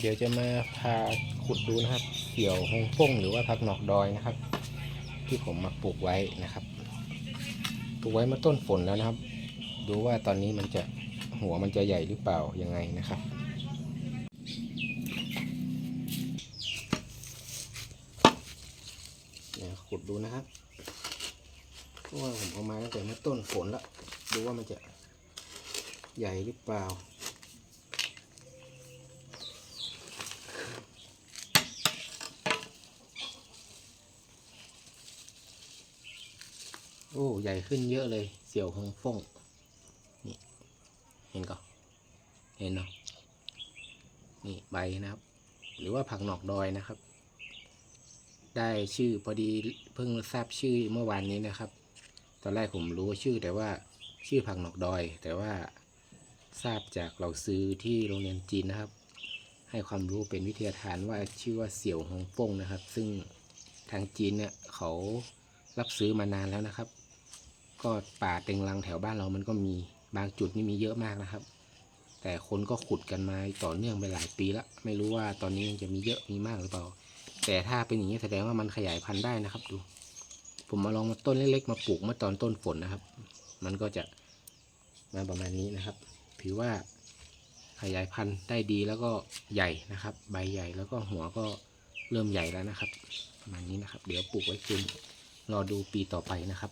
เดี๋ยวจะมาพาขุดดูนะครับเสี่ยวฮงฟ้งหรือว่าผักหนอกดอยนะครับ ที่ผมมาปลูกไว้นะครับ ปลูกไว้เมื่อต้นฝนแล้วนะครับ ดูว่าตอนนี้มันจะหัวมันจะใหญ่หรือเปล่ายังไงนะครับเนี่ยขุดดูนะครับเพราะว่าผมเอามาตั้งแต่เมื่อต้นฝนแล้ว ดูว่ามันจะใหญ่หรือเปล่า อ้ใหญ่ขึ้นเยอะเลย เสี่ยวฮงฟงนี่ เห็นก็เห็นเนาะนี่ใบนะครับ หรือว่าผักหนอกดอยนะครับ ได้ชื่อพอดีเพิ่งทราบชื่อเมื่อวานนี้นะครับ ตอนแรกผมรู้ชื่อแต่ว่าชื่อผักหนอกดอย แต่ว่าทราบจากเราซื้อที่โรงเรียนจีนนะครับ ให้ความรู้เป็นวิทยาทานว่าชื่อว่าเสี่ยวฮงฟงนะครับ ซึ่งทางจีนเนี่ยเขารับซื้อมานานแล้วนะครับ ก็ป่าเต็งรังแถวบ้านเรามันก็มีบางจุดนี่มีเยอะมากนะครับ แต่คนก็ขุดกันมาต่อเนื่องไปหลายปีล้วไม่รู้ว่าตอนนี้ยังจะมีเยอะมีมากหรือเปล่า แต่ถ้าเป็นอย่างนี้แสดงว่ามันขยายพันธุ์ได้นะครับ ดู ผมมาลองมาต้นเล็กๆมาปลูกเมื่อตอนต้นฝนนะครับ มันก็จะมาประมาณนี้นะครับ ถือว่าขยายพันธุ์ได้ดีแล้วก็ใหญ่นะครับ ใบใหญ่แล้วก็หัวก็เริ่มใหญ่แล้วนะครับ ประมาณนี้นะครับ เดี๋ยวปลูกไว้คืนรอดูปีต่อไปนะครับ